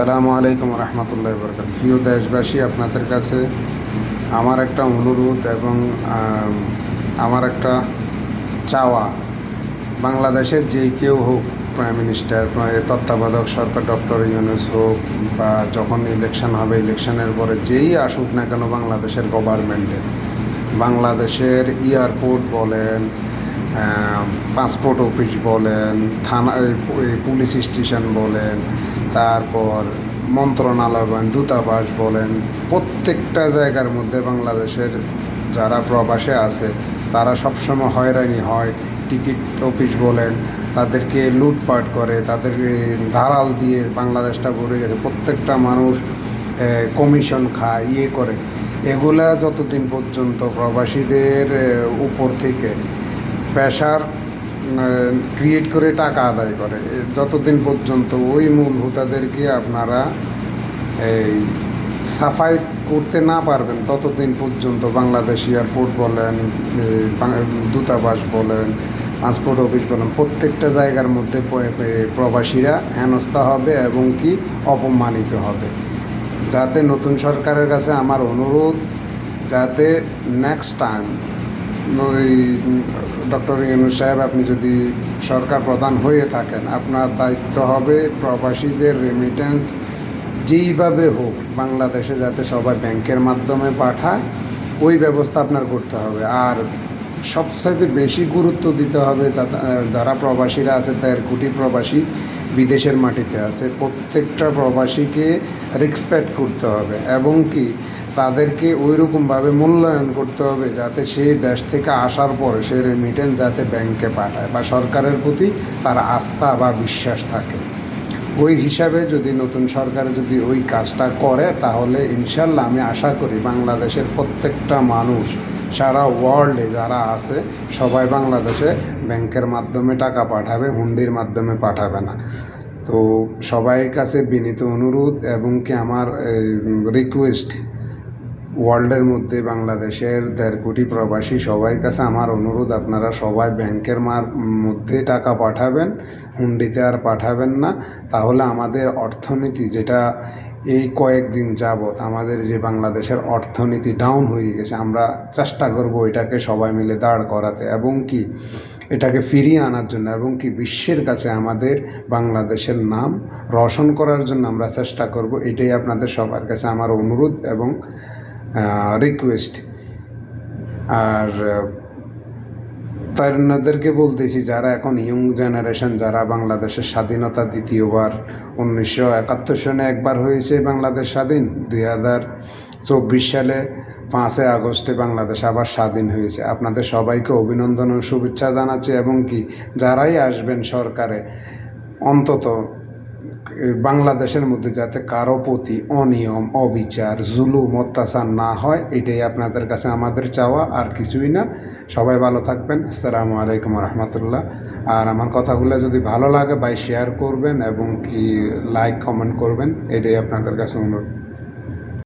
সালামু আলাইকুম রহমতুল্লাহ বরকাত প্রিয় দেশবাসী, আপনাদের কাছে আমার একটা অনুরোধ এবং আমার একটা চাওয়া। বাংলাদেশের যে কেউ হোক প্রাইম মিনিস্টার তত্ত্বাবধায়ক সরকার ডক্টর ইউনুস হোক, বা যখন ইলেকশন হবে ইলেকশনের পরে যেই আসুক না কেন, বাংলাদেশের গভর্নমেন্টে বাংলাদেশের এয়ারপোর্ট বলেন পাসপোর্ট অফিস বলেন, থানা পুলিশ স্টেশন বলেন, তারপর মন্ত্রণালয় বলেন, দূতাবাস বলেন, প্রত্যেকটা জায়গার মধ্যে বাংলাদেশের যারা প্রবাসে আছে, তারা সবসময় হয়রানি হয় টিকিট অফিস বলেন, তাদেরকে লুটপাট করে, তাদের ধারাল দিয়ে বাংলাদেশটা ভরে গেছে, প্রত্যেকটা মানুষ কমিশন খায় ইয়ে করে। এগুলা যতদিন পর্যন্ত প্রবাসীদের উপর থেকে প্রেশার ক্রিয়েট করে টাকা আদায় করে। যতদিন পর্যন্ত ওই মূল হোতাদেরকে আপনারা এই সাফাই করতে না পারবেন, ততদিন পর্যন্ত বাংলাদেশ এয়ারপোর্ট বলেন দূতাবাস বলেন পাসপোর্ট অফিস বলেন, প্রত্যেকটা জায়গার মধ্যে প্রবাসীরা হেনস্থা হবে এবং কি অপমানিত হবে। যাতে নতুন সরকারের কাছে আমার অনুরোধ, যাতে নেক্সট টাইম ওই ডক্টর ইউনুস সাহেব, আপনি যদি সরকার প্রধান হয়ে থাকেন, আপনার দায়িত্ব হবে প্রবাসীদের রেমিটেন্স যেইভাবে হোক বাংলাদেশে যাতে সবাই ব্যাংকের মাধ্যমে পাঠায়, ওই ব্যবস্থা আপনার করতে হবে। আর সবচাইতে বেশি গুরুত্ব দিতে হবে যারা প্রবাসীরা আছে, দেড় কোটি প্রবাসী বিদেশের মাটিতে আছে, প্রত্যেকটা প্রবাসীকে রেসপেক্ট করতে হবে এবং কি তাদেরকে ওই রকমভাবে মূল্যায়ন করতে হবে যাতে সেই দেশ থেকে আসার পরে সে রেমিটেন্স যাতে ব্যাংকে পাঠায় বা সরকারের প্রতি তার আস্থা বা বিশ্বাস থাকে। ওই হিসাবে যদি নতুন সরকার যদি ওই কাজটা করে তাহলে ইনশাল্লাহ আমি আশা করি বাংলাদেশের প্রত্যেকটা মানুষ সারা ওয়ার্ল্ডে যারা আছে, সবাই বাংলাদেশে ব্যাংকের মাধ্যমে টাকা পাঠাবে, হুন্ডির মাধ্যমে পাঠাবে না। তো সবাই কাছে বিনীত অনুরোধ এবং কি আমার রিকোয়েস্ট ওয়ার্ল্ডের মধ্যে বাংলাদেশের দেড় কোটি প্রবাসী সবাই কাছে আমার অনুরোধ, আপনারা সবাই ব্যাংকের মার, মধ্যে টাকা পাঠাবেন, হুন্ডিতে আর পাঠাবেন না। তাহলে আমাদের অর্থনীতি যেটা এই কয়েকদিন যাবৎ আমাদের যে বাংলাদেশের অর্থনীতি ডাউন হয়ে গেছে, আমরা চেষ্টা করব এটাকে সবাই মিলে দাঁড় করাতে এবং কি এটাকে ফিরিয়ে আনার জন্য এবং কি বিশ্বের কাছে আমাদের বাংলাদেশের নাম রোশন করার জন্য আমরা চেষ্টা করব। এটাই আপনাদের সবার কাছে আমার অনুরোধ এবং রিকোয়েস্ট আর তরুণদেরকে বলতেছি, যারা এখন ইয়ং জেনারেশন যারা বাংলাদেশের স্বাধীনতা দ্বিতীয়বার, উনিশশো একাত্তর সনে একবার হয়েছে বাংলাদেশ স্বাধীন, দুই হাজার চব্বিশ সালে পাঁচই আগস্টে বাংলাদেশ আবার স্বাধীন হয়েছে। আপনাদের সবাইকে অভিনন্দন ও শুভেচ্ছা জানাচ্ছি এবং কি, যারাই আসবেন সরকারে, অন্তত বাংলাদেশের মধ্যে যাতে কারও প্রতি অনিয়ম, অবিচার, জুলুম, অত্যাচার না হয়, এটাই আপনাদের কাছে আমাদের চাওয়া, আর কিছুই না। সবাই ভালো থাকবেন। আসসালামু আলাইকুম রহমতুল্লাহ। আর আমার কথাগুলো যদি ভালো লাগে ভাই শেয়ার করবেন এবং কি লাইক কমেন্ট করবেন, এটাই আপনাদের কাছে অনুরোধ।